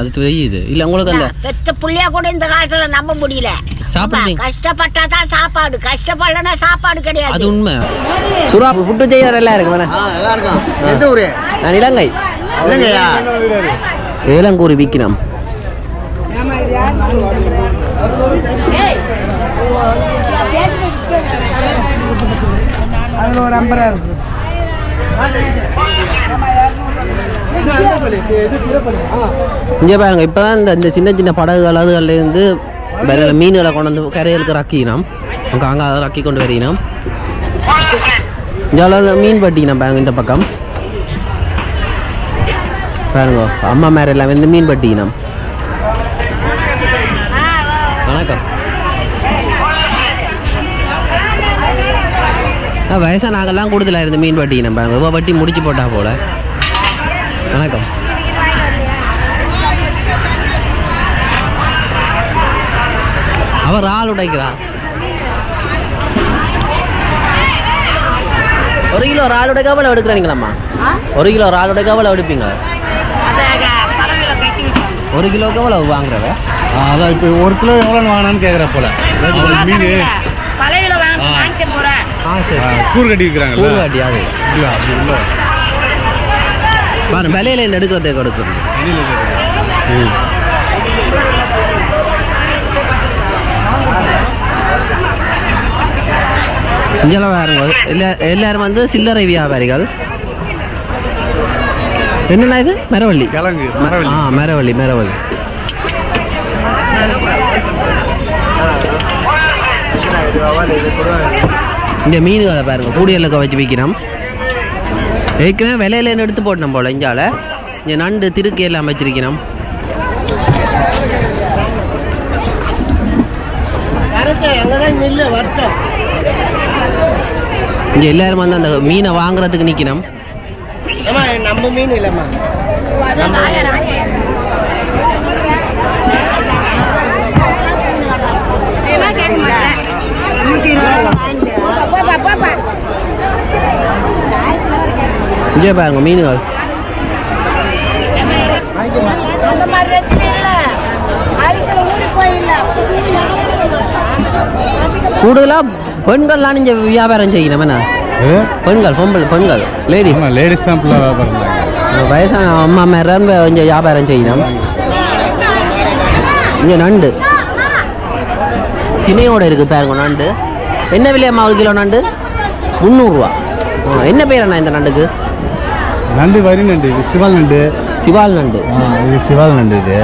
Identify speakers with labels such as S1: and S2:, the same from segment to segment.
S1: அது தெரியுது. இல்ல உங்களுக்கு அந்த
S2: பெத்த புள்ளைய கூட இந்த காலத்துல நம்ப முடியல.
S1: சாப்பிடுறீங்க
S2: கஷ்டப்பட்டா தான் சாப்பாடு. கஷ்டப்படலன்னா சாப்பாடு
S1: அது
S2: கிடையாது
S1: உண்மை. சுறா புட்டு செய்யற நல்லா இருக்கு வேணா
S3: நல்லா இருக்கும் எந்த ஊரு?
S1: நான் இலங்கை.
S3: இல்லைங்கய்யா
S1: ஏலங்கூரி விற்கிறோம் இங்கே பாருங்க இப்போ தான் இந்த இந்த சின்ன சின்ன படகுகள் அதுகள்லேருந்து வேற மீன்களை கொண்டு வந்து கரைகளுக்கு ரக்கினோம் அங்கே அங்கே அதை ரக்கி கொண்டு வரையினோம் இங்கே மீன் பட்டிக்கணும் பாருங்க இந்த பக்கம். பாருங்க அம்மா மேரே எல்லாம் வந்து மீன் பட்டிக்கணும் வணக்கம். வயசாக நாங்கள்லாம் கூடுதலாக இருந்து மீன் பட்டிக்கணும் பாருங்க. இவ்வளோ வட்டி முடிச்சு போட்டா போல். வணக்கம் அவர் ஆள் உடைக்கிறா ஒரு கிலோ ஒரு ஆள் உடைக்க எவ்வளோ எடுக்கிறீங்களாம்மா? ஒரு கிலோ ஒரு ஆள் உடைக்க எவ்வளோ எடுப்பீங்க ஒரு கிலோக்கு எவ்வளோ வாங்குறவ?
S3: அதான் இப்போ ஒரு கிலோ எவ்வளோ வாங்கினான்னு கேட்குற போல. மீன்.
S2: பழையில வாங்க வாங்கிக்க போறேன்
S1: ஆ சரி.
S3: கூறு கட்டி விற்கிறாங்கல்ல
S1: கூறுகாட்டி அது.
S3: அப்படியா அப்படி உள்ள
S1: பாரு விலையில இந்த எடுக்கிறதே கொடுக்குறது
S3: வெளியில கேட்குறேன்
S1: ம் இங்கெல்லாம் பாருங்க எல்லா எல்லாரும் வந்து சில்லறை வியாபாரிகள். என்னண்ணா இது? மரவள்ளி.
S3: கிழங்கு
S1: ஆ
S3: மரவள்ளி.
S1: மரவள்ளி மரவள்ளி. இந்த மீன்களை பாருங்க கூடியலுக்க வச்சு விற்கிறோம் ஏற்கனவே விலையில இருந்து எடுத்து போட்டோம் போல இங்கால இங்கே நண்டு திருக்கி எல்லாம் வச்சிருக்கிறோம் இங்கே எல்லாரும் வந்து அந்த மீனை வாங்குறதுக்கு நிற்கணும்
S3: நம்ம மீன் இல்லைம்மா.
S1: இங்கே பாருங்க மீன்கள் கூடுதலாக பெண்கள்லாம் இங்கே வியாபாரம் செய்யணும் என்ன? பெண்கள் பொம்பளை பெண்கள் லேடிஸ்
S3: லேடிஸ் தான் ஃபுல்லாக வியாபாரம்
S1: வயசான அம்மா மேரம் இங்கே வியாபாரம் செய்யணும். இங்கே நண்டு. சினையோட இருக்கு பாருங்க நண்டு. என்ன விலையம்மா ஒரு கிலோ நண்டு? முந்நூறுரூவா என்ன பேர் அண்ணா இந்த நண்டுக்கு?
S3: நண்டு வரி நண்டு இது சிவால் நண்டு.
S1: சிவால் நண்டு.
S3: ஆ இது சிவால் நண்டு இது.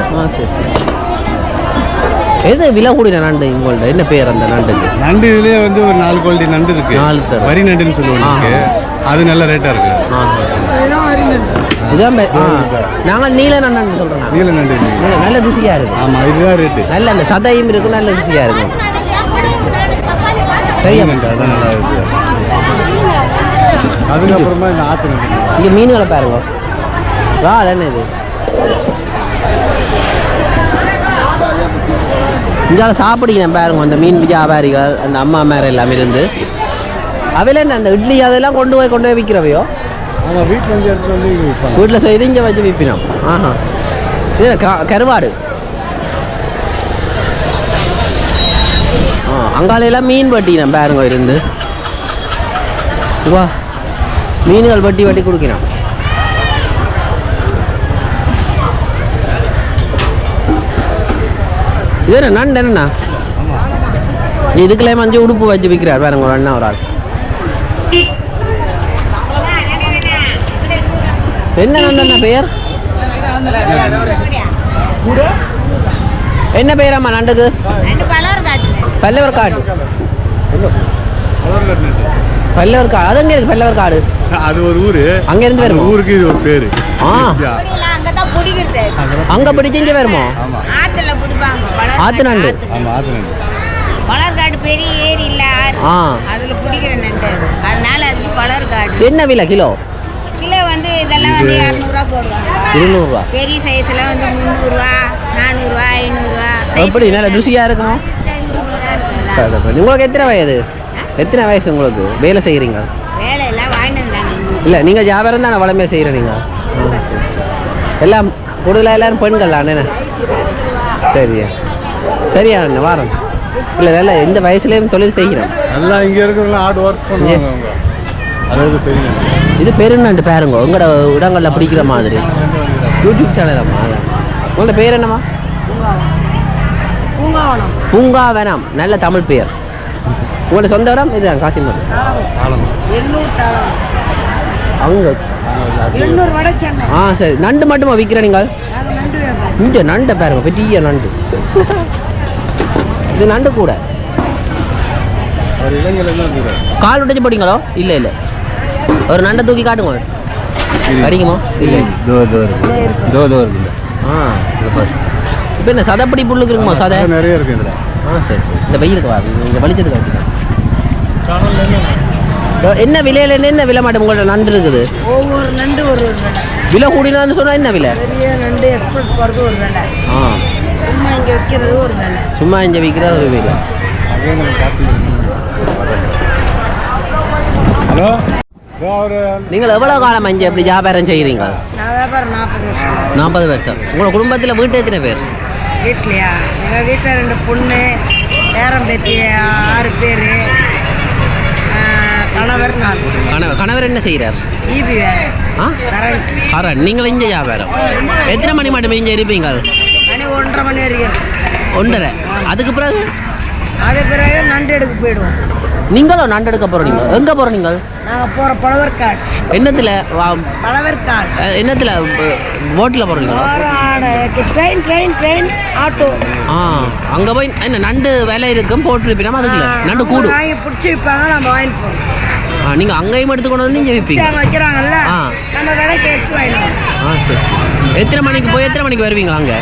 S1: எது விலை கூடின நண்டு உங்கள்ட்ட என்ன பேர் அந்த நண்டுக்கு?
S3: நண்டு இதுலயே வந்து ஒரு நாலு குவாலிட்டி நண்டு இருக்கு.
S1: நாலு தரம்.
S3: வரி நண்டுன்னு சொல்லுவாங்க. அது நல்ல ரேட்டா இருக்கு.
S1: ஆ. நாங்கள் நீல நண்டு சொல்கிறோம்
S3: நீல நண்டு.
S1: நல்ல ருசியாக இருக்கும்
S3: ஆமா இதுதான் ரேட்டு
S1: நல்ல அந்த சதையும் இருக்கும் நல்ல ருசியாக இருக்கும். சரியா
S3: நண்டு அதான் நல்லா இருக்கு. அதுக்கப்புறமா இந்த நண்டு
S1: இங்கே மீன்களை பாருங்க. இறால் என்ன இது? இங்கே சாப்பிடுங்க பாருங்க அந்த மீன் வியாபாரிகள் அந்த அம்மா மேர எல்லாம் இருந்து. அவையில என்ன அந்த இட்லி அதெல்லாம் கொண்டு போய் கொண்டு போய் விற்கிறவையோ
S3: வீட்டில் வந்து எடுத்துட்டு வந்து இங்க விற்பாங்க
S1: வீட்டில் செய்து இங்கே வச்சு விற்பினோம் ஆஹா. இது கருவாடு. ஆ அங்காலையெல்லாம் மீன் வட்டினோம் பாருங்க இருந்து. வா. மீன்கள் வட்டி வட்டி கொடுக்கணும் இது என்ன நண்டு என்னண்ணா இதுக்குள்ளே மஞ்சள் உடுப்பு வச்சு விற்கிறார் பாருங்க ஒரு அண்ணா ஒரு ஆள் என்ன நண்டண்ணா பெயர் என்ன
S2: பெயர் அம்மா நண்டுக்கு
S1: பல்லவர் காடு பல்லவர் காடு அது எங்கே இருக்கு பல்லவர் காடு
S3: அது ஒரு ஊரு.
S1: அங்க இருந்து வருமோ?
S3: ஊருக்கு இது ஒரு பேரு.
S1: ஆ.
S2: அங்கதான் பிடிக்கிறது
S1: அங்க பிடிச்சு இங்க வருமோ?
S3: ஆமா.
S2: ஆத்துல பிடிப்பாங்க
S1: ஆத்து. நண்டு.
S3: ஆமா ஆத்து நண்டு
S2: வளர்காடு பெரிய ஏரி இல்ல.
S1: ஆ.
S2: அதுல பிடிக்கிற நண்டு அது. அதனால அதுக்கு வளர்காடு.
S1: என்ன விலை கிலோ?
S2: கிலோ வந்து இதெல்லாம் வந்து இரநூறுவா போடுவாங்க.
S1: இருநூறுவா.
S2: பெரிய சைஸ்ல வந்து முந்நூறுவா நானூறுவா ஐநூறுவா.
S1: எப்படி நல்ல ருசியா இருக்கும்? உங்களுக்கு எத்தனை வயது? எத்தனை வயசு உங்களுக்கு? வேலை செய்கிறீங்க
S2: வேலை எல்லாம் வாங்கிட்டு வந்தாங்க
S1: இல்லை நீங்கள் வியாபாரம் தானே வளமையாக செய்கிற நீங்கள் எல்லாம் கூடுதலாக எல்லாரும் பெண்கள் அண்ணே சரியா. சரியா அண்ணே வாரம். இல்லை நல்ல எந்த வயசுலேயும் தொழில் செய்கிறோம்.
S3: எல்லாம் இங்கே இருக்கிறவங்க ஹார்ட் ஒர்க் பண்ணுவாங்க அதாவது தெரியும்
S1: இது பெருநண்டு பாருங்க. உங்களோட இடங்களில் பிடிக்கிற மாதிரி. யூடியூப் சேனலம்மா உங்களோட பேர் என்னம்மா?
S2: பூங்காவனம்.
S1: பூங்காவனம். நல்ல தமிழ் பெயர். உங்களோட சொந்த இடம் இதுதான்
S2: தாளம்
S1: அவங்க ஆ சரி. நண்டு மட்டுமா விற்கிற நீங்கள்? இங்கே நண்டை பாருங்க பெரிய நண்டு. இது நண்டு கூட. கால் உடைச்சு போட்டீங்களோ? இல்லை இல்லை. ஒரு நண்டை தூக்கி காட்டுங்க. கிடைக்குமா இல்லை. ஆ. இப்போ என்ன சதைப்படி புல்லுக்கு இருக்குமா சதை?
S3: நிறைய இருக்கு இதில்.
S1: ஆ சரி சரி. இந்த வெயிலுக்கு வா. இந்த வெளிச்சத்துக்கு வச்சுக்க என்ன விலையில என்ன என்ன விலை மாட்டோம் உங்கள்ட்ட நண்டு இருக்குது
S2: ஒவ்வொரு நண்டு ஒரு ஒரு விலை.
S1: விலை கூடினான்னு சொன்னா என்ன விலை?
S2: பெரிய நண்டு எக்ஸ்போர்ட் போகிறது ஒரு விலை.
S1: ஆ.
S2: சும்மா இங்கே வைக்கிறது ஒரு விலை.
S1: சும்மா இங்கே விற்கிற ஒரு விலை.
S3: ஹலோ?
S1: நீங்கள் எவ்வளோ காலம் இங்கே எப்படி வியாபாரம் செய்கிறீங்க?
S2: நான் வியாபாரம் நாற்பது வருஷம்.
S1: நாற்பது வருஷம். உங்களோட குடும்பத்தில் வீட்டு எத்தனை பேர்?
S2: வீட்லையா? எங்கள் வீட்டில் ரெண்டு பொண்ணு பேரம் பேத்தி ஆறு பேர். கணவர் நான்.
S1: கணவர் கணவர் என்ன செய்கிறார் கரண் நீங்கள் இங்கே வியாபாரம். எத்தனை மணி மட்டும் இங்கே இருப்பீங்க?
S2: ஒன்றரை மணி வரைக்கும்.
S1: ஒன்றரை. அதுக்கு பிறகு?
S2: அது பிறகு நண்டு எடுக்க போயிடுவோம்.
S1: நீங்களும் நண்டு எடுக்க போகிறோம் நீங்கள் எங்கே போகிறோம் நீங்கள்?
S2: நாங்கள் போகிற பழவர்காடு.
S1: என்னத்தில்?
S2: பழவர்காடு.
S1: என்னத்தில்? போட்டில் போகிறீங்களா
S2: ட்ரெயின் ட்ரெயின் ட்ரெயின் ஆட்டோ
S1: ஆ அங்கே போய் என்ன நண்டு விலை இருக்கும் போட்டுருப்பீங்க அதுக்குள்ள. நண்டு கூடும்
S2: வாங்கி பிடிச்சி விற்பாங்க நம்ம வாங்கிட்டு போகணும்
S1: ஆ நீங்கள் அங்கேயும் எடுத்து கொண்டு வந்து இங்கே விற்பீங்க
S2: வைக்கிறாங்கல்ல. நம்ம விலைக்கு எடுத்து வாங்கிட்டு போகணும்
S1: ஆ சரி சரி. எத்தனை மணிக்கு போய் எத்தனை மணிக்கு வருவீங்களா அங்கே?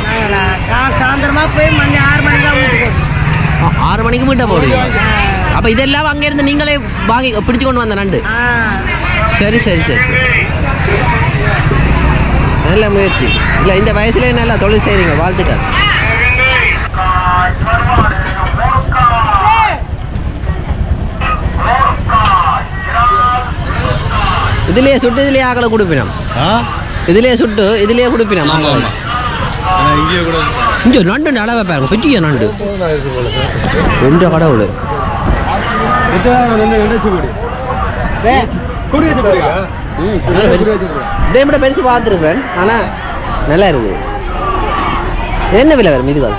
S2: சாயந்தரமாக போய் மணி ஆறு மணிக்கு தான் வீட்டுக்கு
S1: ஆறு மணிக்கு வீட்டை போடுவீங்க? அப்போ இதெல்லாம் அங்கேருந்து நீங்களே வாங்கி பிடிச்சு கொண்டு வந்த நண்டு? சரி சரி சரி. நல்ல முயற்சி. இல்லை இந்த வயசுல நல்லா தொழில் செய்கிறீங்க வாழ்த்துக்கள். இதுலயே சுட்டு இதுலயே ஆக்களை கொடுப்பினோம்
S3: ஆ
S1: இதுலயே சுட்டு இதுலயே கொடுப்பினோம்
S3: ஆமாம் ஆமாம் ஆனால் இங்கேயே கூட
S1: இங்கே நண்டு அளவை பாருங்க பெரிய நண்டு ரெண்டு கடவுள் நல்ல இதே விட பெருசு பார்த்துருக்குறேன் ஆனால் நல்லா இருக்குது என்ன விலை வரும் இதுகள்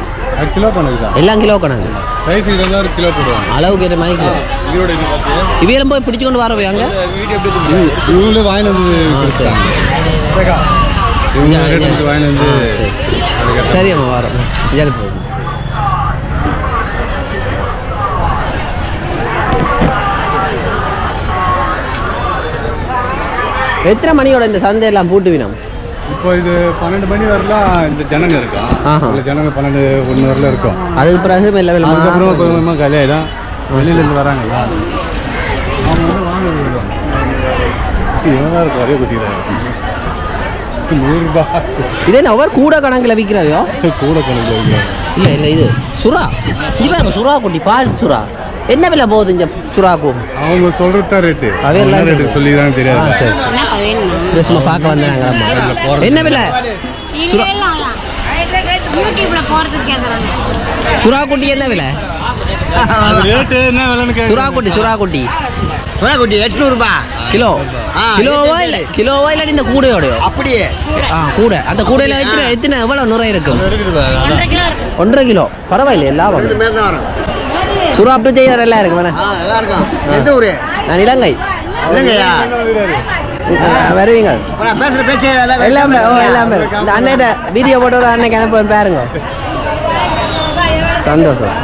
S3: கிலோ பண்ணுது
S1: எல்லாம் கிலோ கணக்கு.
S3: சைஸ் இருந்தால் ஒரு கிலோ போடுவாங்க.
S1: அளவுக்கு ஏற்ற மாதிரி கிலோ.
S3: இதோட இது பார்த்தியா
S1: இவையெல்லாம் போய் பிடிச்சு கொண்டு வரவே அங்கே.
S3: இவங்களே வாங்கிட்டு வந்து இவங்க ரேட் வந்து
S1: சரி. அம்மா வரோம் போகும் எத்தனை மணியோட இந்த சந்தையெல்லாம் பூட்டுவினோம்?
S3: இப்போ இது பன்னெண்டு மணி வரலாம் இந்த ஜனங்க இருக்கும்
S1: ஆஹா.
S3: ஜனங்க பன்னெண்டு ஒன்று வரல இருக்கும்
S1: அதுக்கு பிறகு மெல்ல
S3: அதுக்கப்புறம்
S1: மெல்ல
S3: கொஞ்சமாக கலையாயிடும் வெளியிலேருந்து வராங்கல்ல? அவங்க வந்து வாங்க இவங்க இருக்கு ஒரே குட்டிக்கிறாங்க? நூறுரூபா.
S1: இதே நான் ஒவ்வொரு கூட கணக்கில் விற்கிறாயோ?
S3: கூட கணக்கில் வைக்கிறாங்க
S1: இல்லை இல்லை இது சுறா. இது பாருங்க சுறா குட்டி பால் சுறா. என்ன விலை போகுது இந்த சுறாக்கும்
S3: அவங்க சொல்றதா ரேட்டு
S1: அதே
S3: என்ன
S1: எல்லாம்
S3: ரேட்டு சொல்லிக்கிறாங்க தெரியாது
S1: இதை சும்மா பார்க்க வந்தாங்க என்ன விலை? சுறா
S2: யூடியூப்ல போறதுக்கு கேக்குறாங்க
S1: சுறா குட்டி என்ன விலை
S3: என்ன விலைன்னு
S1: சுறா குட்டி சுறா குட்டி
S4: குட்டி எட்நூறுபா.
S1: கிலோ. கிலோவா இல்ல கிலோவா இல்ல இந்த கூடையோடயோ
S4: அப்படியே.
S1: ஆ கூடை. அந்த கூடையில எத்தனை எத்தனை எவ்வளவு நுரை இருக்கும். ஒன்றரை கிலோ பரவாயில்ல
S4: வரும்.
S1: சுறா அப்படி செய்யற எல்லாம் இருக்கு வேணா நான் இலங்கை? ஆ, வருவீங்க.
S4: எல்லாம்
S1: எல்லாமே ஓ எல்லாமே. இந்த அண்ணன் வீடியோ போட்டு ஒரு அன்னைக்கு அனுப்ப பாருங்க. சந்தோஷம்.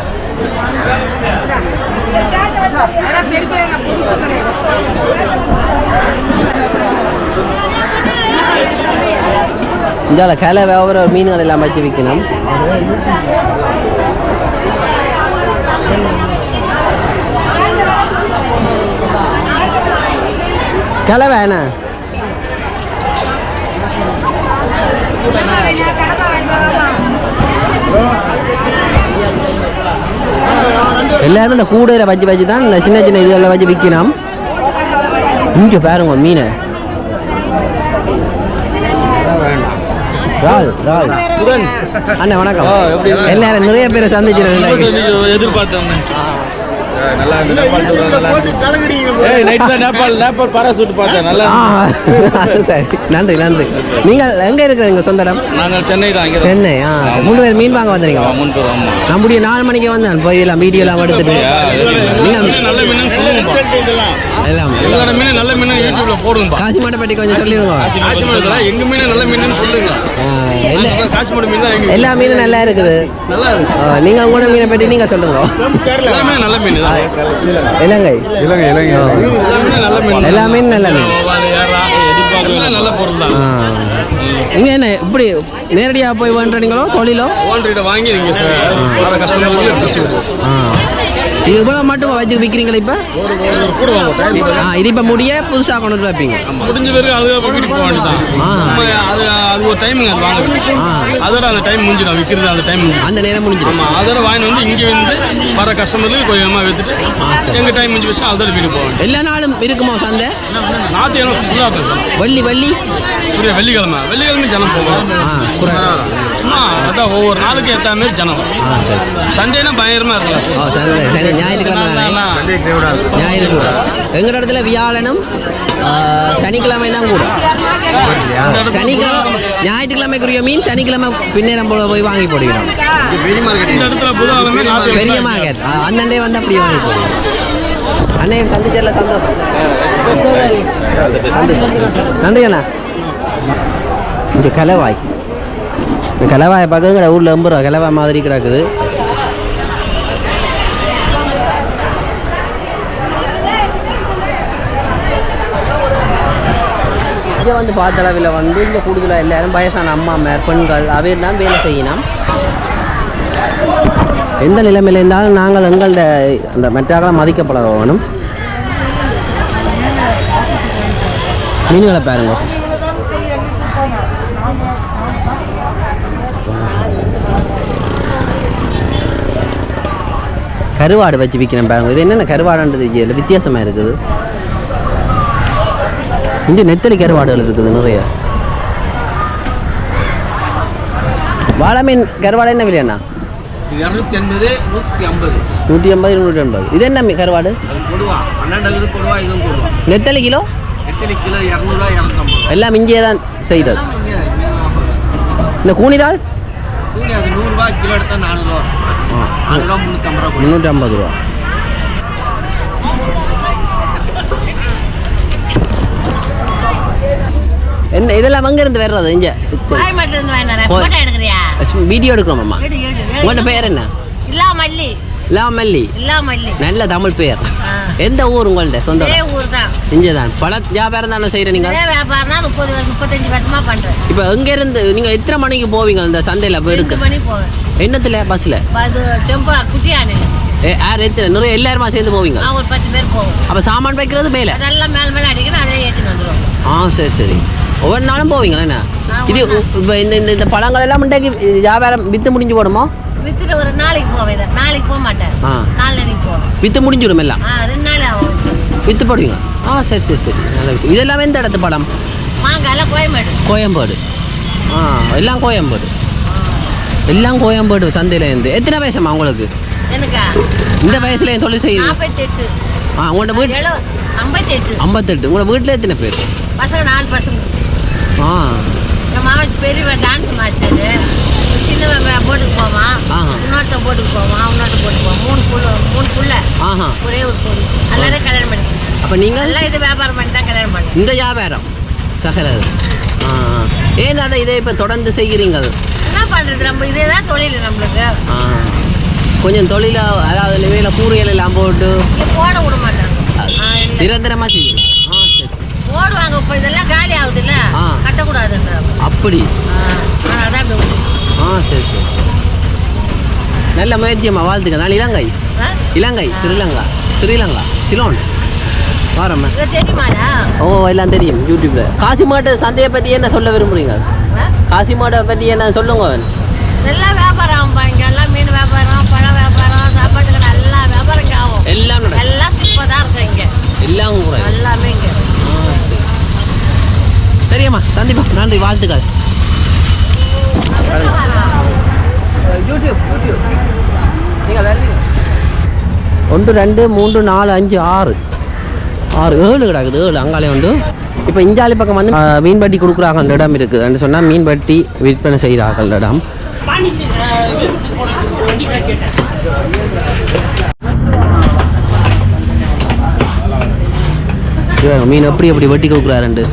S1: இந்தால கிளை வேற மீன்கள் எல்லாம் வச்சு விற்கணும் கிளை வேணா எல்லாரும் இந்த கூடையில வச்சு வச்சு தான் இந்த சின்ன சின்ன இதெல்லாம் வச்சு விற்கணும். இங்க பாருங்க மீனை. ரால் ரால். அண்ணா வணக்கம். எல்லாரும் நிறைய பேரை சந்திச்சிருக்கேன்
S5: எதிர்பார்த்தேன். நல்லா நேபாள் நேபாள் பாராசூட் பார்த்தேன். நல்லா.
S1: சரி நன்றி நன்றி. நீங்கள் எங்கே இருக்கிறீங்க சொந்த இடம்?
S5: நாங்கள் சென்னை தான் இங்கே
S1: சென்னை ஆ. மூணு பேர் மீன் வாங்க
S5: ஆமாம்
S1: நம்முடைய நாலு மணிக்கு வந்தேன். போய் எல்லாம் வீடியோலாம் எடுத்துட்டு. நீங்கள்
S5: நல்ல மீன் சொல்லுங்கப்பா.
S1: எல்லாம்.
S5: எங்களோட மீன் நல்ல மீன் யூடியூப்ல போடுங்கப்பா.
S1: காசிமாட்டை பற்றி கொஞ்சம் சொல்லிடுங்க.
S5: எங்க மீன் நல்ல மீன் சொல்லுங்க.
S1: ஆ, எல்லா மீனும் நல்லா இருக்குது.
S5: நல்லா இருக்கு.
S1: நீங்க உங்களோட மீனை பற்றி நீங்க சொல்லுங்க.
S5: நல்ல மீன்
S1: இலங்கை
S3: இலங்கை இலங்கை
S1: ஆ.
S5: எல்லா மீனும் நல்ல மீன்
S1: நல்ல
S5: பொருள் தான்
S1: ஆ. நீங்க என்ன இப்படி நேரடியா போய் வேண்டுறீங்களோ தொழிலோ
S5: ஓன்றிட்ட வாங்கி நீங்க வர கஸ்டமருக்கு பிடிச்சி.
S1: இது இவ்வளவு மட்டும் வச்சு விற்கிறீங்களா இப்ப? ஆ இது இப்ப முடிய புதுசா கொண்டு வந்து வைப்பீங்க.
S5: முடிஞ்ச பிறகு அது வீட்டுக்கு போக வேண்டியதான்
S1: ஆ.
S5: நம்ம அது அது ஒரு டைமிங் அது. அதோட அந்த டைம் முடிஞ்சிடும். விற்கிறது அந்த டைம்
S1: அந்த நேரம் முடிஞ்சிடும்.
S5: அதோட வாங்கி வந்து இங்கே வந்து வர கஸ்டமருக்கு கொஞ்சமாக வித்துட்டு எங்க டைம் முடிஞ்சு வச்சு அதோட போக வேண்டியது
S1: எல்லா நாளும் இருக்குமா சந்தை?
S5: நாற்று எனக்கு ஃபுல்லாக இருக்கும்.
S1: வள்ளி வள்ளி?
S5: புரிய வெள்ளிக்கிழமை. வெள்ளிக்கிழமை ஜனம்
S1: ஆ
S5: சும்மா அதான் ஒவ்வொரு நாளுக்கு ஏற்ற மாதிரி ஜனம். சண்டேனா பயங்கரமா இருக்கலாம்
S1: ஞாயிற்றுக்கிழமை ஞாயிறு கூட எங்கள் இடத்துல வியாழனும் சனிக்கிழமை தான் கூட. சனிக்கிழமை ஞாயிற்றுக்கிழமைக்குரிய மீன் சனிக்கிழமை பின்னேரம் போய் வாங்கி போடுகிறோம். பெரிய மார்க்கெட் அண்ணன்டே வந்து அப்படியே வாங்கி போடுகிறோம். அண்ணே சந்திச்சதில் சந்தோஷம். நன்றி அண்ணா. இங்கே கலவாய். இந்த பார்க்குற ஊரில் எண்பது ரூபா கலவாய் மாதிரி கிடக்குது. இங்கே வந்து பார்த்த அளவில் வந்து இங்கே கூடுதலாக எல்லாரும் வயசான அம்மா மேர் பெண்கள் அவர் தான் வேலை செய்யணும். எந்த நிலைமையில் இருந்தாலும் நாங்கள் எங்கள்ட அந்த மெட்டாக்களை மதிக்கப்பட வேணும். மீன்களை பாருங்க. கருவாடு வச்சு விற்கிறேன் பாருங்க. இது என்னென்ன கருவாடுன்றது இல்லை வித்தியாசமாக இருக்குது. இங்கே நெத்தலி கருவாடுகள் இருக்குது நிறைய. வாழை மீன் கருவாடு என்ன விலையண்ணா
S5: இரநூத்தி எண்பது நூற்றி ஐம்பது.
S1: நூற்றி ஐம்பது நூற்றி ஐம்பது. இது என்ன கருவாடு?
S5: கொடுவா பன்னெண்டு கொடுவா இதுவும் கொடுவா
S1: நெத்தலி கிலோ?
S5: எத்தனை கிலோ இரநூறுவா இரநூத்தம்பது.
S1: எல்லாம் இங்கேயே தான் செய்கிறது இந்த கூனிடால்
S5: கூலி அது நூறுரூவா கிலோ எடுத்தால் நானூறுரூவா நானூறுரூவா முந்நூற்றம்பது ரூபா
S1: முந்நூற்றி ஐம்பது ரூபா. என்ன இதெல்லாம் அங்கே இருந்து வர்றது இங்கே? வீடியோ எடுக்கிறோம் அம்மா
S2: எடு எடு
S1: உங்கள்கிட்ட பேர் என்ன?
S2: இல்லா மல்லி.
S1: லாமல்லி.
S2: இல்லா மல்லி
S1: நல்ல தமிழ் பேர். எந்த ஊர் உங்கள்ட்ட? சொந்த
S2: ஊர் தான்
S1: இங்கே தான் பல வியாபாரம் தானே செய்கிற நீங்கள்
S2: வியாபாரம் தான் முப்பது வருஷம் முப்பத்தஞ்சு வருஷமா பண்றேன்.
S1: இப்போ எங்கேருந்து நீங்கள் எத்தனை மணிக்கு போவீங்க இந்த சந்தையில் போய்
S2: ரெண்டு
S1: இருக்கு
S2: மணி போவேன்.
S1: என்னத்தில்? பஸ்ஸில்
S2: அது டெம்போ
S1: யார் நிறைய எல்லாருமா சேர்ந்து போவீங்க?
S2: ஒரு பத்து பேர் போவோம்.
S1: அப்போ சாமான் வைக்கிறது மேலே?
S2: அதெல்லாம் மேல மேல அடிக்கணும் அதே ஏற்றின்னு வந்துடும்
S1: ஆ சரி சரி. ஒவ்வொரு நாளும் போவீங்களா என்ன? இது இப்போ இந்த இந்த பழங்கள் எல்லாம் வியாபாரம் விற்று முடிஞ்சு போடுமோ?
S2: வித்துட்டு ஒரு நாளைக்கு போவேன். நாளைக்கு போக மாட்டேன்.
S1: ஆ.
S2: நாளைக்கு போவேன்.
S1: விற்று முடிஞ்சிடும் எல்லாம்?
S2: ஆ ரெண்டு நாள் ஆகும்
S1: விற்று போடுவீங்க? ஆ சரி சரி சரி. நல்ல விஷயம். இதெல்லாம் எந்த இடத்து பழம்?
S2: மாங்காய் எல்லாம் கோயம்பேடு.
S1: கோயம்பேடு. ஆ எல்லாம் கோயம்பேடு. எல்லாம் கோயம்பேடு சந்தையில இருந்து எத்தனை வயசுமா உங்களுக்கு? இந்த வயசுல என் தொழில் செய்யுது. ஆ உங்களோட வீட்டு
S2: ஐம்பத்தெட்டு.
S1: ஐம்பத்தெட்டு. உங்களோட வீட்டில் எத்தனை பேர்?
S2: பசங்க நாலு பசங்க.
S1: ஆ.
S2: என் மாமன் பெரியவன் டான்ஸ் மாஸ்டரு சின்னவன் வே- போட்டுக்கு போவான். இன்னொருத்த போட்டுக்கு போவான் இன்னொருத்த போட்டுக்கு போவான் மூணு புள்ள மூணு புள்ள. ஒரே ஒரு பொண்ணு. எல்லாரும் கல்யாணம் பண்ணி
S1: அப்போ நீங்கள்?
S2: எல்லாம் இது வியாபாரம் பண்ணி தான் கல்யாணம் பண்ணி
S1: இந்த வியாபாரம். சகல. ஏன் அதை இதை இப்போ தொடர்ந்து செய்கிறீங்கள்?
S2: என்ன பண்றது? நம்ம இதே தான் தொழில் நம்மளுக்கு.
S1: கொஞ்சம் தொழிலா அதாவது நிலையில கூறியல் எல்லாம் போட்டு
S2: போட விட மாட்டாங்க.
S1: நிரந்தரமா செய்யலாம் ஆ சரி சரி.
S2: போடுவாங்க இப்போ இதெல்லாம் காலி ஆகுதுல்ல. கட்டக்கூடாதுன்றாங்க.
S1: அப்படி.
S2: அதான்.
S1: ஆ சரி சரி. நல்ல முயற்சியம்மா வாழ்த்துக்க நான் இலங்கை? இலங்கை ஸ்ரீலங்கா. ஸ்ரீலங்கா. சிலோன். வாரம்மா. ஓ எல்லாம் தெரியும் யூடியூப்ல காசிமாட்டு சந்தையை பற்றி என்ன சொல்ல விரும்புறீங்க?
S2: ஆ?
S1: காசிமாட்டை பற்றி என்ன சொல்லுங்க அவன்?
S2: எல்லாம் வியாபாரம் இங்க எல்லாம் மீன் வியாபாரம் பழ வியாபாரம் சாப்பாட்டுக்கு நல்லா வியாபாரம் ஆகும்
S1: எல்லாம்
S2: எல்லாம் சிப்பா தான் இருக்கு இங்க.
S1: எல்லாம்
S2: எல்லாமே இங்க.
S1: சரியம்மா சந்திப்போம். நன்றி வாழ்த்துக்கள். ஒன்று ரெண்டு மூன்று நாலு அஞ்சு ஆறு. ஆறு ஏழு கிடக்குது ஏழு அங்காலே உண்டு. இப்போ இஞ்சாலி பக்கம் வந்து மீன் மீன்பட்டி கொடுக்குறாங்க அந்த இடம் இருக்குதுன்னு சொன்னால் மீன்பட்டி விற்பனை செய்கிறார்கள் இடம். மீன் எப்படி எப்படி வெட்டி கொடுக்குறாருண்டு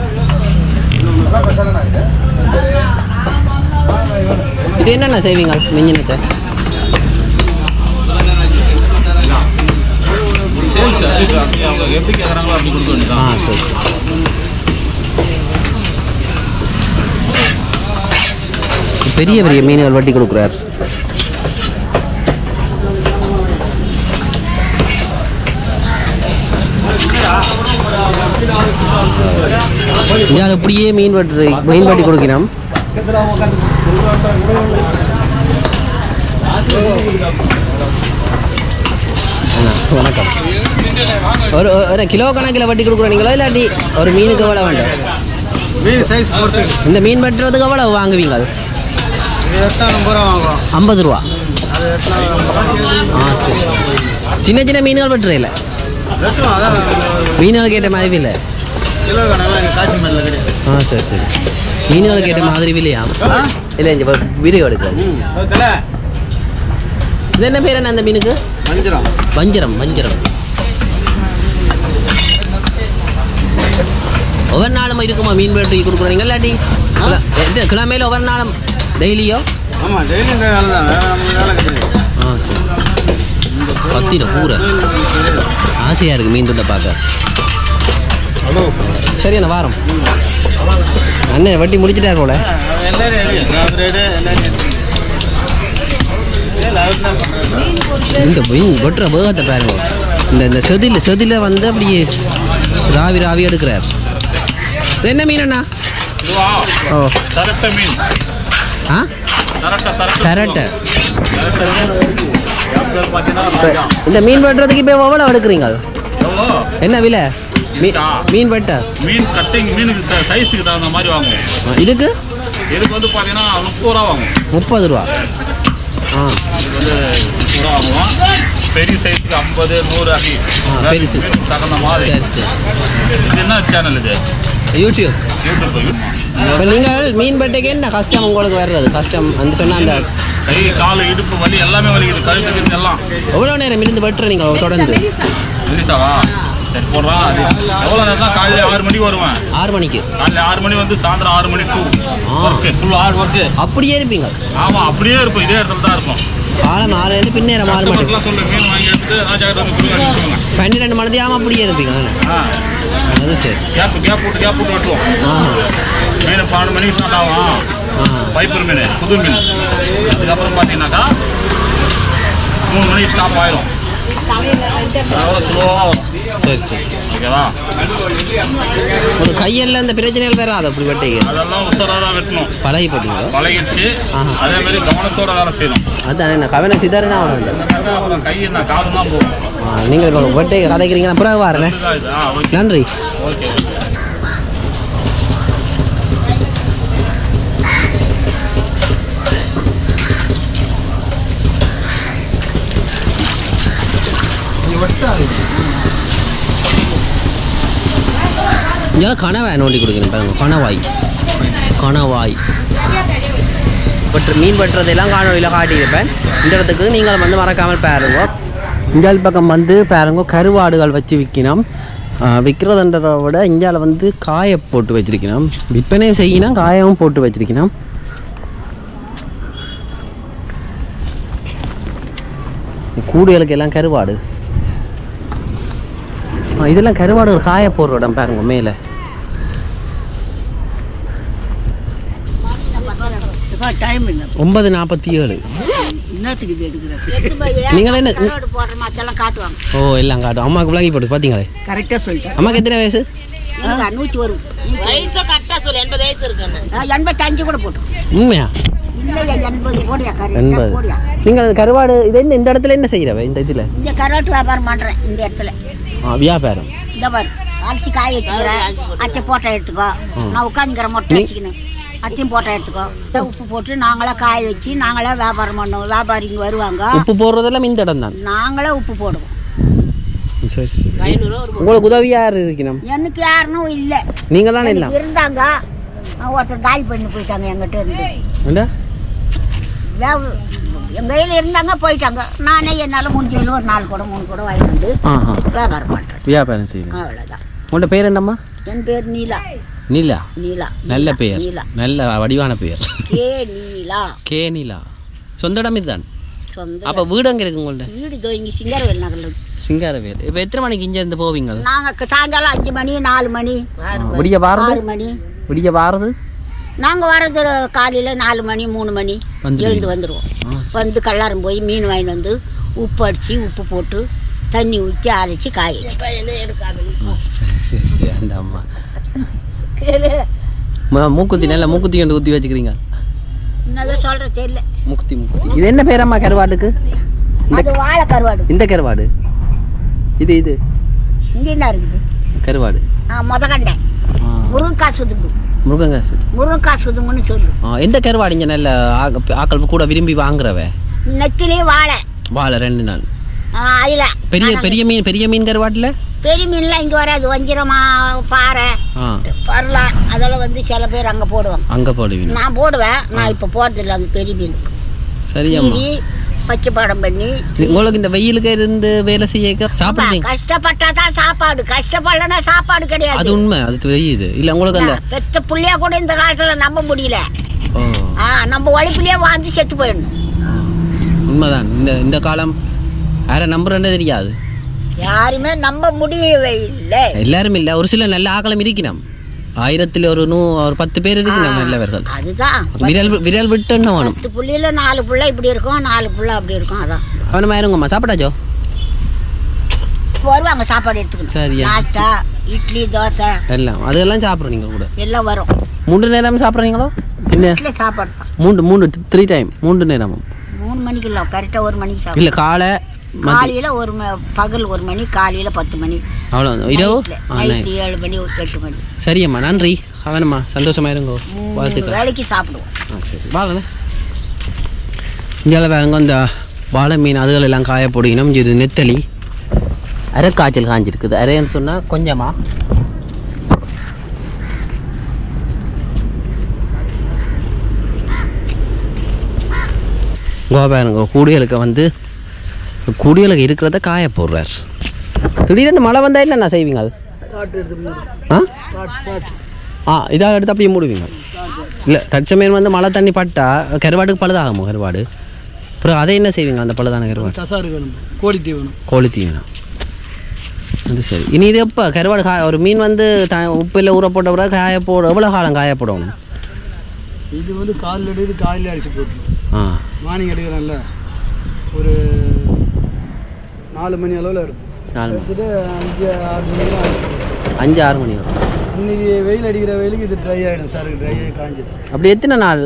S1: என்னென்ன செய்வீங்க? மிஞ்சினத்தை ஆ சரி. பெரிய பெரிய மீன்கள் வட்டி கொடுக்குறார். இங்கே அப்படியே மீன் வட்டி மீன் வட்டி கொடுக்கிறோம் வணக்கம் ஒரு ஒரு கிலோ கணக்கில் வட்டி கொடுக்குறீங்களோ இல்லாட்டி ஒரு மீனுக்கு எவ்வளோ வேண்டாம்?
S3: மீன் சைஸ் பொறுத்து
S1: இந்த மீன் வெட்டுறதுக்கு எவ்வளோ வாங்குவீங்க? அது
S3: ஐம்பது ரூபா.
S1: ஆ சரி. சின்ன சின்ன மீன்கள்
S3: அதான்.
S1: மீன்களுக்கு ஏற்ற மாதிரி இல்லை? ஆ சரி சரி. மீன்களுக்கு ஏற்ற மாதிரி விலையா இல்லை இங்கே வீடியோ எடுக்காது இது என்ன பேர் என்ன அந்த மீனுக்கு
S3: வஞ்சிரம்
S1: வஞ்சிரம் வஞ்சிரம் ஒவ்வொரு நாளும் இருக்குமா மீன் வெட்டி கொடுக்குறீங்க இல்லாட்டி கிழமையில ஒவ்வொரு நாளும் டெய்லியோ
S3: ஆமாம் டெய்லி இந்த வேலை தான் வேறு நம்ம வேலை கிடையாது
S1: ஆ சரி பத்தின கூரை ஆசையாக இருக்குது மீன் துண்டை பார்க்க
S3: ஹலோ
S1: சரி அண்ணா வாரம்? அண்ணன் வட்டி முடிச்சிட்டார் போல? இந்த மீன் வெட்டுற வேகத்தை பாருங்க. இந்த இந்த செதில் செதில வந்து அப்படியே ராவி ராவி எடுக்கிறார். என்ன மீன் அண்ணா? ஓ.
S6: தரட்ட. மீன்
S1: ஆ
S6: தரட்ட
S1: இந்த மீன் வெட்டுறதுக்கு இப்போ எவ்வளோ எடுக்கிறீங்க? என்ன விலை? மீன் வெட்ட?
S6: மீன் கட்டிங் மீனுக்கு சைஸுக்கு தகுந்த மாதிரி வாங்குவோம்
S1: இதுக்கு?
S6: இதுக்கு வந்து பார்த்தீங்கன்னா முப்பது ரூபா வாங்குவோம்.
S1: முப்பது ரூபா. ஆ.
S6: இதுக்கு வந்து முப்பது ரூபா வாங்குவோம். பெரிய சைஸுக்கு ஐம்பது நூறு
S1: பெருசு.
S6: மீனுக்கு தகுந்த மாதிரி.
S1: சரி சரி.
S6: இது என்ன சேனல் இது?
S1: யூடியூப்.
S6: யூடியூப்
S1: இப்போ நீங்கள் மீன் வெட்டைக்கு என்ன கஷ்டம் உங்களுக்கு வர்றது? கஷ்டம் அந்த சொன்ன அந்த
S6: கை கால் இடுப்பு வலி எல்லாமே வலிக்குது கழுத்து கிழுத்து எல்லாம்.
S1: எவ்வளோ நேரம் இருந்து நீங்கள் தொடர்ந்து.
S6: ரிலீஸாவா சரி போடுறான் அது எவ்வளோ நேரம் தான் காலையில் ஆறு மணிக்கு வருவேன்.
S1: ஆறு மணிக்கு?
S6: காலையில் ஆறு மணி வந்து சாயந்தரம் ஆறு மணி to. Work full hard work
S1: அப்படியே இருப்பீங்க.
S6: ஆமாம் அப்படியே இருப்போம் இதே இடத்துல தான் இருக்கும்
S1: காலம் ஆறு பின்னேரம் ஆறு மணி
S6: சொல்லு மீன் வாங்கி வந்து சொல்லுங்க
S1: பன்னிரெண்டு மணி ஆமாம் அப்படியே இருப்பீங்க.
S6: ஆ.
S1: அது சரி.
S6: கேப் கேப் போட்டு கேப் போட்டு வெட்டுவோம். மீன் பன்னெண்டு மணிக்கு ஸ்டார்ட் ஆகும். பைப்பர் மீன் புது மீன். அதுக்கப்புறம் பார்த்தீங்கன்னாக்கா மூணு மணிக்கு ஸ்டாப் ஆயிரும்.
S1: சரி சரி
S6: ஓகேவா
S1: ஒரு கையெல்லாம் இந்த பிரச்சனைகள் வேற அது அப்படி வெட்டைக்கு.
S6: அதெல்லாம் உஷாராக தான் வெட்டணும்.
S1: பழகி போட்டீங்களோ
S6: பழகிடுச்சு. அதே மாதிரி கவனத்தோட வேலை செய்யணும்.
S1: அதான் என்ன கவனம் சிதறனா அவ்வளோ
S6: அப்புறம் கை என்ன காலம் தான் போகும்
S1: நீங்கள் இப்போ வெட்டை கதைக்கிறீங்க நான் பிறகு வரேன்.
S6: இதுதான் இது. ஆ ஓகே.
S1: நன்றி.
S6: ஓகே.
S1: இங்கே கணவாய் நோண்டி கொடுக்கணும் பாருங்க கணவாய். கணவாய். பற்று மீன் வெட்டுறதெல்லாம் காணொலியில் காட்டியிருப்பேன். இந்த இடத்துக்கு நீங்கள் வந்து மறக்காமல் பாருங்க. இஞ்சால் பக்கம் வந்து பாருங்க கருவாடுகள் வச்சு விற்கணும். விற்கிறதுன்றதை விட இந்தியாவில் வந்து காய போட்டு வச்சிருக்கணும். விற்பனையும் செய்யணும் காயவும் போட்டு வச்சிருக்கணும். கூடுகளுக்கு எல்லாம் கருவாடு. இதெல்லாம் கருவாடு ஒரு காய போடுற இடம் பாருங்க மேலே. ஒன்பது நாற்பத்தி ஏழு நீங்கள் என்ன? ஓ எல்லாம் காட்டும். அம்மாவுக்கு விளங்கி போட்டு பார்த்தீங்களே
S2: கரெக்டாக சொல்லிட்டேன்
S1: அம்மாக்கு எத்தனை வயசு?
S2: நூற்றி வரும்
S7: வயசு கரெக்டா சொல்லு. எண்பது வயசு இருக்கு
S2: எண்பத்தஞ்சு கூட போட்டோம்
S1: உண்மையா? நீங்கள் கருவாடு இது என்ன இந்த இடத்துல என்ன செய்கிறவ இந்த இதில்?
S2: இங்க கரோட்டு வியாபாரம் பண்றேன் இந்த இடத்துல.
S1: வியாபாரம்.
S2: இந்த பாரு அரைச்சி காய வச்சுக்கிறேன் அச்சை போட்டோ எடுத்துக்கோ. நான் உட்காந்துக்கிற மொட்டை வச்சுக்கணும்
S8: அத்தையும் போட்டோ எடுத்துக்கோ. உப்பு போட்டு நாங்களே காய வச்சு நாங்களே வியாபாரம் பண்ணுவோம் வியாபாரிங்க வருவாங்க.
S1: உப்பு போடுறதெல்லாம் இந்த இடம் தான்.
S8: நாங்களே உப்பு போடுவோம்.
S1: சரி சரி. உங்களுக்கு உதவியா யார் இருக்கணும்?
S8: எனக்கு யாருனும் இல்லை.
S1: நீங்க தானே இல்லை
S8: இருந்தாங்க. ஒருத்தர் காலி பண்ணி போயிட்டாங்க எங்கிட்ட இருந்து. எங்க கையில் இருந்தாங்க போயிட்டாங்க. நானே என்னால் முடிஞ்சதில் ஒரு நாலு கூட மூணு கூட வாங்கிட்டு வந்து வியாபாரம் பண்ணுறேன்
S1: வியாபாரம் செய்யுங்க.
S8: அவ்வளோதான்
S1: உங்களோட பேர் என்னம்மா?
S8: என் பேர் நீலா.
S1: நீலா?
S8: நீலா.
S1: நல்ல பெயர்.
S8: நீலா.
S1: நல்ல வடிவான பெயர்.
S8: கே நீலா.
S1: கே நீலா. சொந்த இடம் இதுதான்? அப்போ வீடு அங்கே இருக்கு உங்கள்ட்ட?
S8: வீடு தோங்கி சிங்காரவேல் நகரில்
S1: சிங்காரவேல். இப்போ எத்தனை மணிக்கு இங்கே இருந்து போவீங்க?
S8: நாங்கள் சாயங்காலம் அஞ்சு மணி நாலு மணி.
S1: விடிய வாரது?
S8: மணி.
S1: விடிய வாரது?
S8: நாங்கள் வர்றது காலையில் நாலு மணி மூணு மணி. எழுந்து வந்துடுவோம் வந்து கல்லாரம் போய் மீன் வாங்கிட்டு வந்து உப்பு அடித்து உப்பு போட்டு தண்ணி ஊற்றி அரைச்சி காய
S1: அந்த அம்மா. மூக்குத்தி நல்ல மூக்குத்தி கொண்டு ஊற்றி வச்சுக்கிறீங்க.
S8: என்னதான் சொல்கிற தெரியல.
S1: மூக்குத்தி மூக்குத்தி. இது என்ன பேரம்மா கருவாட்டுக்கு?
S8: அது வாழை கருவாடு.
S1: இந்த கருவாடு. இது இது.
S8: இங்கே என்ன இருக்குது?
S1: கருவாடு.
S8: ஆ முதக்கண்டை முருங்கைக்காய் சுதும்பு.
S1: முருங்கங்காசு
S8: முருங்கைக்காய் சுதும்புன்னு சொல்லு.
S1: ஆ, எந்த கருவாடு இங்கே நல்ல ஆக்க- ஆக்கள் கூட விரும்பி வாங்குறவ?
S8: நெத்திலே வாழை.
S1: வாழை ரெண்டு நாள்.
S8: ஆ, அயில
S1: பெரிய பெரிய மீன் பெரிய மீன் கருவாட்டில்?
S8: பெரிய மீன்லாம் இங்கே வராது. வஞ்சிரமா பாறை
S1: ஆ.
S8: பரலா அதெல்லாம் வந்து சில பேர் அங்கே போடுவாங்க.
S1: அங்கே போடுவீங்க.
S8: நான் போடுவேன். நான் இப்போ போடுறதில்ல அந்த பெரிய மீனுக்கு
S1: சரியம்மா.
S8: கீரி பச்சை படம் பண்ணி
S1: உங்களுக்கு இந்த வெயிலுக்கு இருந்து வேலை செய்ய சாப்பிடுறீங்க?
S8: கஷ்டப்பட்டா தான் சாப்பாடு. கஷ்டப்படலன்னா சாப்பாடு
S1: அது
S8: கிடையாது
S1: உண்மை அது தெரியுது. இல்லை உங்களுக்கு அந்த
S8: பெத்த புள்ளைய கூட இந்த காலத்துல நம்ப முடியல. நம்ம உழைப்புலயே வாழ்ந்து செத்து போயிடணும்.
S1: உண்மைதான். இந்த இந்த காலம் யாரை நம்புறேன்னு தெரியாது.
S8: யாருமே நம்ப முடியவே இல்லை.
S1: எல்லாரும் இல்லை. ஒரு சில நல்ல ஆக்களம் இருக்கணும். ஆயிரத்தில் ஒரு நூ ஒரு பத்து பேர் இருக்கணும் நல்லவர்கள்.
S8: அதுதான்.
S1: விரல் விரல் விட்டு என்ன வேணும்?
S8: பத்து புள்ளையில நாலு புள்ள இப்படி இருக்கும் நாலு புள்ள அப்படி இருக்கும் அதான்.
S1: அவனமா இருங்கம்மா சாப்பிட்டாச்சோ?
S8: வருவாங்க சாப்பாடு எடுத்துக்கணும்.
S1: சரியா.
S8: நாஸ்டா இட்லி தோசை.
S1: எல்லாம் அதெல்லாம் சாப்பிட்றோம் நீங்கள் கூட.
S8: எல்லாம் வரும்.
S1: மூன்று நேரம் சாப்பிட்றீங்களோ? என்ன?
S8: சாப்பாடு
S1: மூன்று மூன்று த்ரீ டைம் மூன்று நேரமும்.
S8: மூணு மணிக்கு இல்லை கரெக்டாக ஒரு மணிக்கு சாப்பிடும்
S1: இல்லை காலை
S8: காலையில் ஒரு பகல் ஒரு மணி காலையில் பத்து மணி.
S1: அவ்வளோ இரவு?
S8: நைட்டு. ஏழு மணி எட்டு மணி.
S1: சரியம்மா நன்றி. அவனம்மா சந்தோஷமா இருங்கோ. வாழ்த்துக்கள்.
S8: வேலைக்கு சாப்பிடுவோம்.
S1: சரி. இந்தியாவில் வேறுங்க இந்த வாழை மீன் அதுகள் எல்லாம் காய போடுங்கணும் இது நெத்தலி. அரை காய்ச்சல் காஞ்சிருக்குது. அரைன்னு சொன்னால் கொஞ்சமா? கோபாருங்க கூடியலுக்கு வந்து கூடியலுக்கு இருக்கிறத காய போடுறார். திடீர்னு மழை வந்தா என்ன செய்வீங்க அது? ஆ? ஆ இதாக எடுத்து அப்படியே மூடுவீங்க. இல்லை தற்சமயம் வந்து மழை தண்ணி பட்டா கருவாடுக்கு பழுதாகுமோ கருவாடு? அப்புறம் அதை என்ன செய்வீங்க அந்த பழுதான கருவாடு?
S3: கோழி தீவனம்
S1: கோழி தீவனம் அது சரி. இனி இது எப்போ? கருவாடு காய ஒரு மீன் வந்து த உப்பில் ஊற போட்ட பிறகு காய போட எவ்வளோ காலம் காய போடணும்?
S3: இது வந்து காலில் எடுத்து காலையில் அரிசி போட்டுரும்.
S1: ஆ.
S3: மார்னிங் எடுக்கிறேன்ல. ஒரு நாலு மணி அளவில் இருக்கும்.
S1: நாலு மணி.
S3: எடுத்துட்டு அஞ்சு ஆறு போட்டுரும்.
S1: அஞ்சு ஆறு மணி வரும்
S3: இன்னைக்கு வெயில் அடிக்கிற வெயிலுக்கு இது ட்ரை ஆகிடும் சார் ட்ரை ஆகி காஞ்சிடும்.
S1: அப்படி எத்தனை நாள்?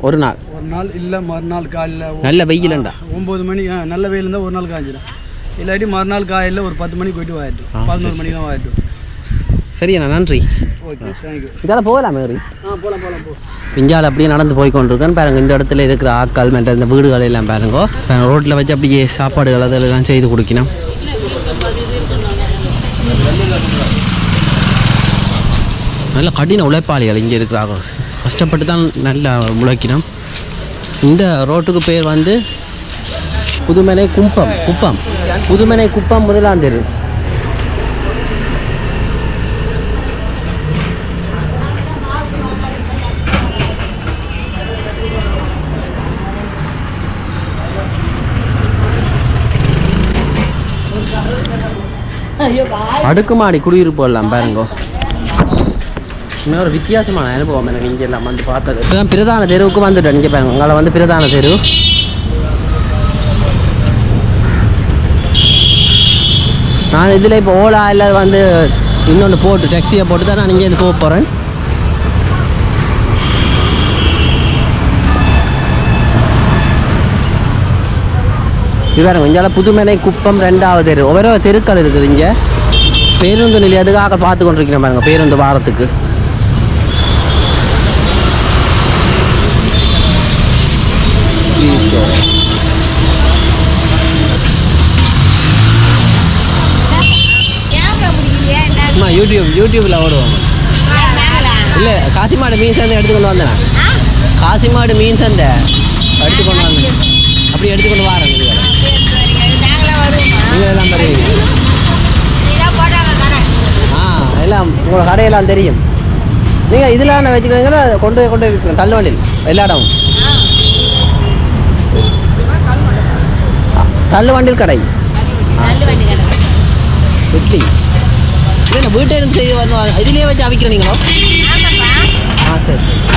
S1: ஒரு நாள்.
S3: ஒரு நாள் இல்லை மறுநாள் காலையில்
S1: நல்ல வெயிலண்டா
S3: ஒம்பது மணி ஆ, நல்ல வெயில் இருந்தால் ஒரு நாள் காஞ்சிடும். இல்லாட்டி மறுநாள் காலையில் ஒரு பத்து மணிக்கு போயிட்டு வாயிட்டும். பதினோரு
S1: சரி,
S3: மணிக்கெலாம் வாயிட்டும்.
S1: சரிண்ணா நன்றி. இதால் போகலாம் மேரி
S3: ஆ போகலாம் போகலாம் போ.
S1: இஞ்சால் அப்படியே நடந்து போய் கொண்டிருக்கேன். பாருங்க இந்த இடத்துல இருக்கிற ஆட்கள் மற்ற இந்த வீடுகள் எல்லாம் பாருங்க. ரோட்டில் வச்சு அப்படியே சாப்பாடுகள் அதெல்லாம் செய்து கொடுக்கணும். நல்ல கடின உழைப்பாளிகள் இங்கே இருக்கிறாங்க கஷ்டப்பட்டு தான் நல்லா உழைக்கணும். இந்த ரோட்டுக்கு பேர் வந்து புதுமனை குப்பம் குப்பம். புதுமனை குப்பம் முதலாம் தெரு அடுக்குமாடி குடியிருப்பு எல்லாம் பாருங்க. இன்னொரு வித்தியாசமான அனுபவம் எனக்கு இங்கே எல்லாம் வந்து பார்த்தது. இப்போ பிரதான தெருவுக்கு வந்துட்டேன் இங்கே பாருங்க. உங்களை வந்து பிரதான தெரு. நான் இதில் இப்போ ஓலா இல்லை வந்து இன்னொன்று போட்டு டாக்ஸியை போட்டு தான் நான் இங்கேருந்து போக போகிறேன் இது பாருங்க இங்கே புதுமனை குப்பம் ரெண்டாவது தெரு. ஒவ்வொரு தெருக்கள் இருக்குது இங்கே. பேருந்து நிலையத்துக்காக பார்த்து கொண்டிருக்கிறேன் பாருங்கள் பேருந்து வாரத்துக்கு. யூடியூப் யூடியூப்பில் ஓடுவாங்க இல்லை காசிமாடு மீன் சேர்ந்து எடுத்து கொண்டு வந்தேன். காசிமாடு மீன் சந்தை எடுத்து கொண்டு வந்தேன். அப்படி எடுத்து கொண்டு வரேன். நீங்கள் எல்லாம் வருவீங்க. எல்லாம் உங்களோட கடையெல்லாம் தெரியும். நீங்கள் இதில் என்ன வச்சுக்கிறீங்களா கொண்டு போய் கொண்டு போய் விற்கணும் தள்ளுவண்டியில் எல்லா இடமும். தள்ளுவண்டில் கடை. இட்லி. இது வீட்டை செய்து வரணும் இதுலேயே வச்சு அவிக்கிறீங்களோ? ஆ சரி சரி.